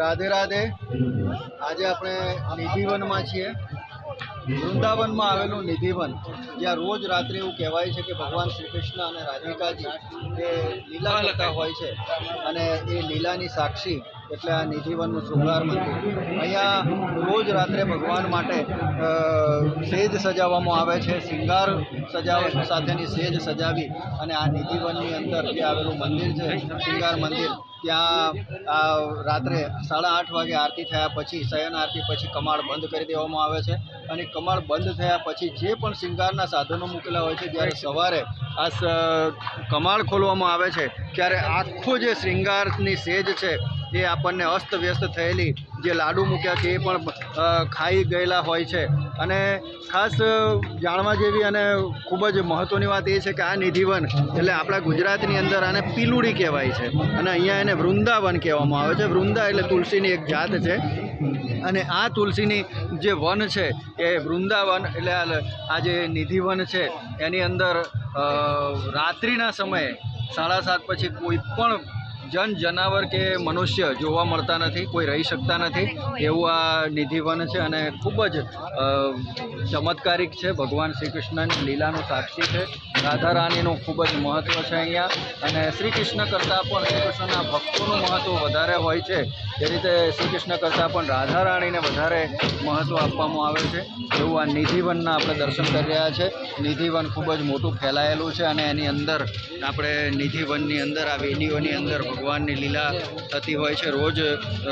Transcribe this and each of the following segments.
રાધે રાધે. આજે આપણે નિધિવનમાં છીએ. વૃંદાવનમાં આવેલું નિધિવન જ્યાં રોજ રાત્રે એવું કહેવાય છે કે ભગવાન શ્રી કૃષ્ણ અને રાધિકાજી એ લીલા કરતા હોય છે અને એ લીલાની સાક્ષી એટલે આ નિધિવનનું શૃંગાર મંદિર. અહીંયા રોજ રાત્રે ભગવાન માટે સેજ સજાવવામાં આવે છે શિંગાર સજાવ સાથેની સેજ સજાવી અને આ નિધિવનની અંદર જે આવેલું મંદિર છે શિંગાર મંદિર ત્યાં રાત્રે સાડા આઠ વાગે આરતી થયા પછી, શયન આરતી પછી કમાડ બંધ કરી દેવામાં આવે છે. અને કમાડ બંધ થયા પછી જે પણ શિંગારના સાધનો મૂકેલા હોય છે, જ્યારે સવારે આ કમાડ ખોલવામાં આવે છે, ત્યારે આખો જે શૃંગારની સેજ છે એ આપણને અસ્તવ્યસ્ત થયેલી જે લાડુ મૂક્યા છે એ પણ ખાઈ ગયેલા હોય છે. અને ખાસ જાણવા જેવી અને ખૂબ જ મહત્ત્વની વાત એ છે કે આ નિધિવન એટલે આપણા ગુજરાતની અંદર આને પીલુડી કહેવાય છે. અને અહીંયા એને વૃંદાવન કહેવામાં આવે છે. વૃંદા એટલે તુલસીની એક જાત છે. અને આ તુલસીની જે વન છે એ વૃંદાવન એટલે આ જે નિધિવન છે એની અંદર રાત્રિના સમયે સાડા સાત પછી કોઈ પણ જન જનાવર કે મનુષ્ય જોવા મળતા નથી, કોઈ રહી શકતા નથી, એવું આ નિધિવન છે અને ખૂબ જ ચમત્કારિક છે. ભગવાન શ્રી કૃષ્ણની લીલાનું સાક્ષી છે. રાધા રાણીનું ખૂબ જ મહત્ત્વ છે અહીંયા. અને શ્રી કૃષ્ણ કરતાં પણ શ્રી કૃષ્ણના ભક્તોનું મહત્ત્વ વધારે હોય છે. એ રીતે શ્રી કૃષ્ણ કરતાં પણ રાધા રાણીને વધારે મહત્ત્વ આપવામાં આવે છે. એવું આ નિધિવનના આપણે દર્શન કરી રહ્યા છે. નિધિવન ખૂબ જ મોટું ફેલાયેલું છે અને એની અંદર આપણે નિધિવનની અંદર, આ વેદીઓની અંદર ભગવાનની લીલા થતી હોય છે. રોજ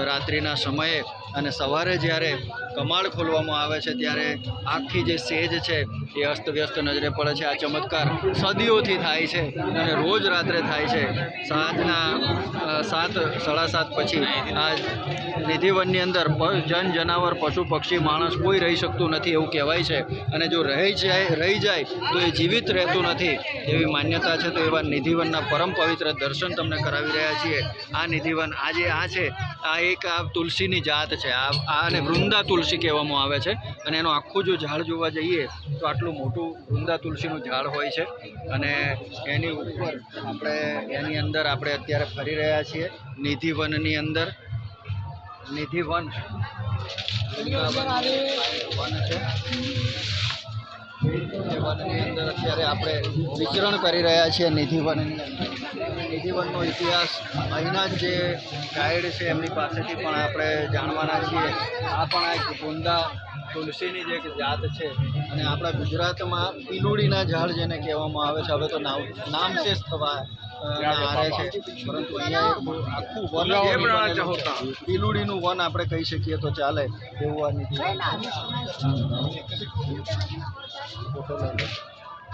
રાત્રિના સમયે અને સવારે જ્યારે કમાડ ખોલવામાં આવે છે ત્યારે આખી જે સેજ છે એ અસ્તવ્યસ્ત નજરે પડે છે. આ ચમત્કાર સદીઓથી થાય છે અને રોજ રાત્રે થાય છે. સાંજના સાત, સાડા સાત પછી આ નિધિવનની અંદર જન, જનાવર, પશુ, પક્ષી, માણસ કોઈ રહી શકતું નથી એવું કહેવાય છે. અને જો રહી જાય રહી જાય તો એ જીવિત રહેતું નથી એવી માન્યતા છે. તો એવા નિધિવનના પરમ પવિત્ર દર્શન તમને કરાવી રહ્યા છીએ. આ નિધિવન આજે આ છે. આ એક આ તુલસીની જાત છે. આ અને વૃંદા તુલસી કહેવામાં આવે છે. અને એનું આખું જો ઝાડ જોવા જઈએ તો આટલું મોટું વૃંદા તુલસીનું ઝાડ હોય છે. અને એની ઉપર આપણે એની અંદર આપણે અત્યારે ફરી રહ્યા છીએ નિધિવનની અંદર. નિધિવન વન છે. વનની અંદર અત્યારે આપણે વિચરણ કરી રહ્યા છીએ નિધિવનની અંદર. નિધિવનનો ઇતિહાસ અહીંના જે ગાઈડ છે એમની પાસેથી પણ આપણે જાણવાના છીએ. આ પણ એક ગુંદા તુલસીની જે એક જાત છે. અને આપણા ગુજરાતમાં પીલુડીના ઝાડ જેને કહેવામાં આવે છે, હવે તો નામ નામશેષ થવા અ, છે પરંતુ અહીંયા આખું વન. પીલુડીનું વન આપણે કહી શકીએ તો ચાલે એવું આ નિધિવન છે. ફોટો લઈ લો.